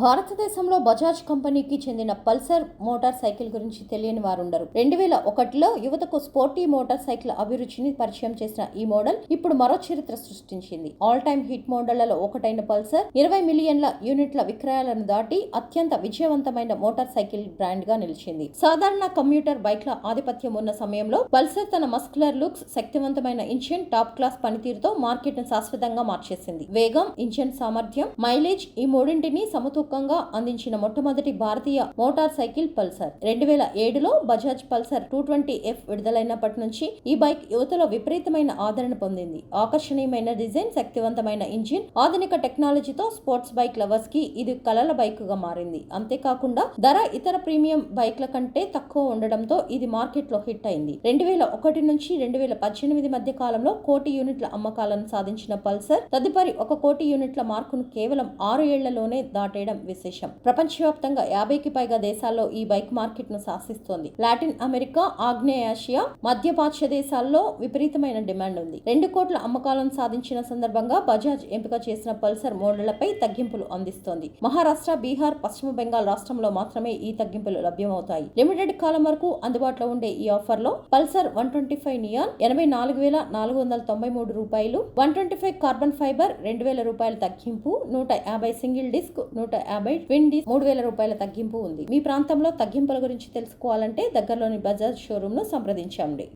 భారతదేశంలో బజాజ్ కంపెనీకి చెందిన పల్సర్ మోటార్ సైకిల్ గురించి తెలియని వారుండరు. రెండు వేల ఒకటిలో యువతకు స్పోర్టీ మోటార్ సైకిల్ అభిరుచిని పరిచయం చేసిన ఈ మోడల్ ఇప్పుడు మరో చరిత్ర సృష్టించింది. ఆల్ టైమ్ హిట్ మోడళ్ళలో ఒకటైన పల్సర్ ఇరవై మిలియన్ల యూనిట్ల విక్రయాలను దాటి అత్యంత విజయవంతమైన మోటార్ సైకిల్ బ్రాండ్గా నిలిచింది. సాధారణ కమ్యూటర్ బైక్ల ఆధిపత్యం ఉన్న సమయంలో పల్సర్ తన మస్కులర్ లుక్స్ శక్తివంతమైన ఇంజిన్ టాప్ క్లాస్ పనితీరుతో మార్కెట్ను శాశ్వతంగా మార్చేసింది. వేగం ఇంజిన్ సామర్థ్యం మైలేజ్ ఈ మూడింటిని సుఖంగా అందించిన మొట్టమొదటి భారతీయ మోటార్ సైకిల్ పల్సర్. రెండు వేల ఏడులో Bajaj Pulsar two twenty F విడుదలైనప్పటి నుంచి ఈ బైక్ యువతలో విపరీతమైన ఆదరణ పొందింది. ఆకర్షణీయమైన డిజైన్ శక్తివంతమైన ఇంజిన్ ఆధునిక టెక్నాలజీతో స్పోర్ట్స్ బైక్ లవర్స్కి ఇది కలల బైక్గా మారింది. అంతేకాకుండా ధర ఇతర ప్రీమియం బైక్ల కంటే తక్కువ ఉండడంతో ఇది మార్కెట్లో హిట్ అయింది. రెండు వేల ఒకటి నుంచి రెండు వేల పద్దెనిమిది మధ్య కాలంలో కోటి యూనిట్ల అమ్మకాలను సాధించిన పల్సర్ తదుపరి ఒక కోటి యూనిట్ల మార్కును కేవలం ఆరు ఏళ్ళలోనే దాటేయడం విశేషం. ప్రపంచవ్యాప్తంగా యాభైకి పైగా దేశాల్లో ఈ బైక్ మార్కెట్ను శాసిస్తోంది. లాటిన్ అమెరికా ఆగ్నేయాసియా మధ్యపాశ్య దేశాల్లో విపరీతమైన డిమాండ్ ఉంది. రెండు కోట్ల అమ్మకాలను సాధించిన సందర్భంగా బజాజ్ ఎంపిక చేసిన పల్సర్ మోడళ్ళపై తగ్గింపులు అందిస్తోంది. మహారాష్ట్ర బీహార్ పశ్చిమ బెంగాల్ రాష్ట్రంలో మాత్రమే ఈ తగ్గింపులు లభ్యమవుతాయి. లిమిటెడ్ కాలం వరకు అందుబాటులో ఉండే ఈ ఆఫర్లో Pulsar one twenty five neon ఎనభై నాలుగు వేల నాలుగు వందల తొంభై మూడు రూపాయలు one twenty five carbon fibre రెండు వేల రూపాయల తగ్గింపు నూట యాభై సింగిల్ డిస్క్ నూట యాభై ట్విన్ మూడు వేల రూపాయల తగ్గింపు ఉంది. మీ ప్రాంతంలో తగ్గింపుల గురించి తెలుసుకోవాలంటే దగ్గరలోని బజాజ్ షోరూమ్ను సంప్రదించండి.